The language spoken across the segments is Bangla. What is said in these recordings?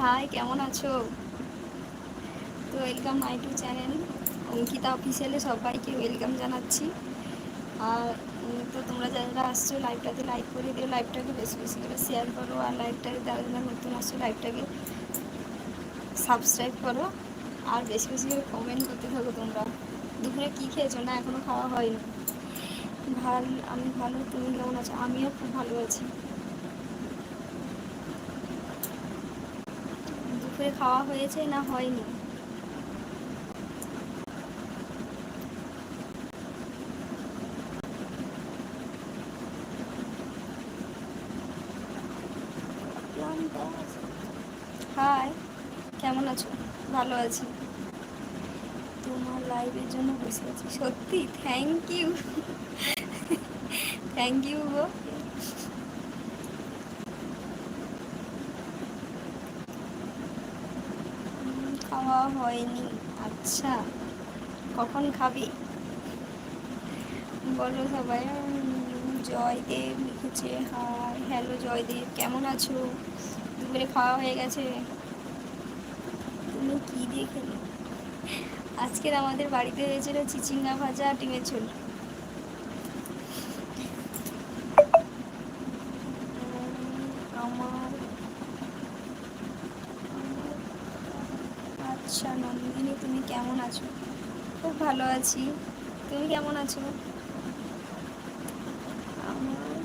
হাই কেমন আছো? তো welcome my to channel Ankita অফিসিয়ালে সবাইকে ওয়েলকাম জানাচ্ছি। আর তো তোমরা যারা যারা আসছো লাইভটাতে লাইক করে দিও লাইভটাকে বেশি বেশি করে শেয়ার করো, আর লাইভটাকে যারা যারা নতুন আসছো লাইভটাকে সাবস্ক্রাইব করো, আর বেশি বেশি করে কমেন্ট করতে থাকো তোমরা। দুপুরে কী খেয়েছো? না এখনও খাওয়া হয়নি। ভালো, আমি ভালো, তুমি কেমন আছো? আমিও খুব ভালো আছি। দুপুরে খাওয়া হয়েছে না হয়নি? হাই কেমন আছো? ভালো আছি। তোমার লাইভের জন্য বসে আছি। সত্যি থ্যাংক ইউ থ্যাংক ইউ গো। খাওয়া হয়নি। আচ্ছা কখন খাবি? বলো সবাই। জয়দেব লিখেছে, হাই, হ্যালো জয়দেব, কেমন আছো? দুপুরে খাওয়া হয়ে গেছে। তুমি কী দিয়ে খেলে? আজকের আমাদের বাড়িতে হয়েছিল চিচিঙ্গা ভাজা আর ডিমের ঝোল উম, আমার আচ্ছা নন্দিনী তুমি কেমন আছো? খুব ভালো আছি। তুমি কেমন আছো? আমার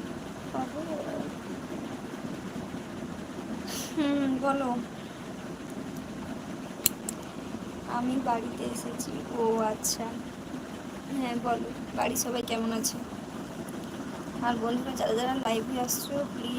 হুম, বলো। আমি বাড়িতে এসেছি। ও আচ্ছা। হ্যাঁ বলো। বাড়ির সবাই কেমন আছে? আর বন্ধুরা, যারা যারা লাইভে আসছো প্লিজ